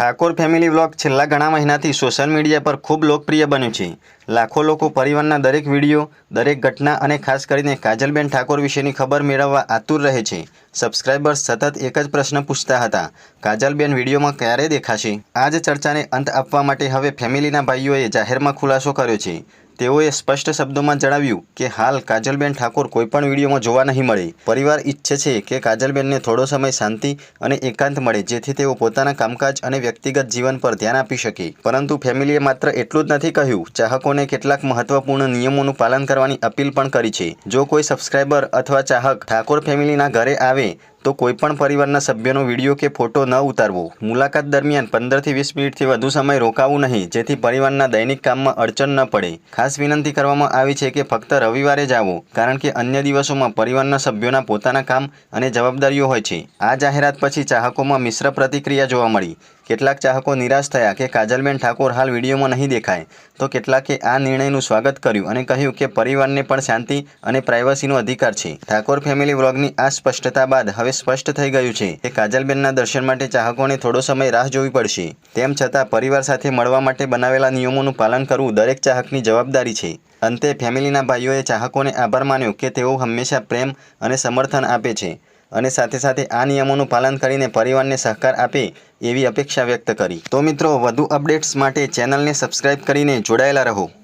Thakor family vlog છેલ્લા ઘણા મહિનાથી સોશિયલ મીડિયા પર ખૂબ લોકપ્રિય બન્યું છે. લાખો લોકો પરિવારના દરેક વીડિયો દરેક ઘટના અને ખાસ કરીને કાજલબેન ઠાકોર વિશેની ખબર મેળવવા આતુર રહે છે. સબસ્ક્રાઇબર્સ સતત એક જ પ્રશ્ન પૂછતા હતા, કાજલબેન વિડીયોમાં ક્યારે દેખાશે? આ જ ચર્ચાને અંત આપવા માટે હવે ફેમિલીના ભાઈઓએ જાહેરમાં ખુલાસો કર્યો છે. તેઓએ સ્પષ્ટ શબ્દોમાં જણાવ્યું કે હાલ કાજલબેન ઠાકોર કોઈપણ વિડીયોમાં જોવા નહીં મળે. પરિવાર ઈચ્છે છે કે કાજલબેનને થોડો સમય શાંતિ અને એકાંત મળે, જેથી તેઓ પોતાના કામકાજ અને વ્યક્તિગત જીવન પર ધ્યાન આપી શકે. પરંતુ ફેમિલીએ માત્ર એટલું જ નથી કહ્યું, ચાહકોને કેટલાક મહત્વપૂર્ણ નિયમોનું પાલન કરવાની અપીલ પણ કરી છે. જો કોઈ સબસ્ક્રાઇબર અથવા ચાહક ઠાકોર ફેમિલીના ઘરે આવે તો કોઈપણ પરિવારના સભ્યનો વીડિયો કે ફોટો ન ઉતારવો. મુલાકાત દરમિયાન પંદરથી વીસ મિનિટથી વધુ સમય રોકાવું નહીં, જેથી પરિવારના દૈનિક કામમાં અડચણ ન પડે. ખાસ વિનંતી કરવામાં આવી છે કે ફક્ત રવિવારે જ આવો, કારણ કે અન્ય દિવસોમાં પરિવારના સભ્યોના પોતાના કામ અને જવાબદારીઓ હોય છે. આ જાહેરાત પછી ચાહકોમાં મિશ્ર પ્રતિક્રિયા જોવા મળી. કેટલાક ચાહકો નિરાશ થયા કે કાજલબેન ઠાકોર હાલ વિડીયોમાં નહીં દેખાય. તો કેટલાકે આ નિર્ણયનું સ્વાગત કર્યું અને કહ્યું કે પરિવારને પણ શાંતિ અને પ્રાઇવસીનો અધિકાર છે. ઠાકોર ફેમિલી વ્લોગની આ સ્પષ્ટતા બાદ હવે સ્પષ્ટ થઈ ગયું છે કે કાજલબેનના દર્શન માટે ચાહકોને થોડો સમય રાહ જોવી પડશે. તેમ છતાં પરિવાર સાથે મળવા માટે બનાવેલા નિયમોનું પાલન કરવું દરેક ચાહકની જવાબદારી છે. અંતે ફેમિલીના ભાઈઓએ ચાહકોને આભાર માન્યો કે તેઓ હંમેશા પ્રેમ અને સમર્થન આપે છે. અને સાથે સાથે આ નિયમોનું પાલન કરીને પરિવારને સહકાર આપે એવી અપેક્ષા વ્યક્ત કરી. તો મિત્રો, વધુ અપડેટ્સ માટે ચેનલને સબસ્ક્રાઇબ કરીને જોડાયેલા રહો.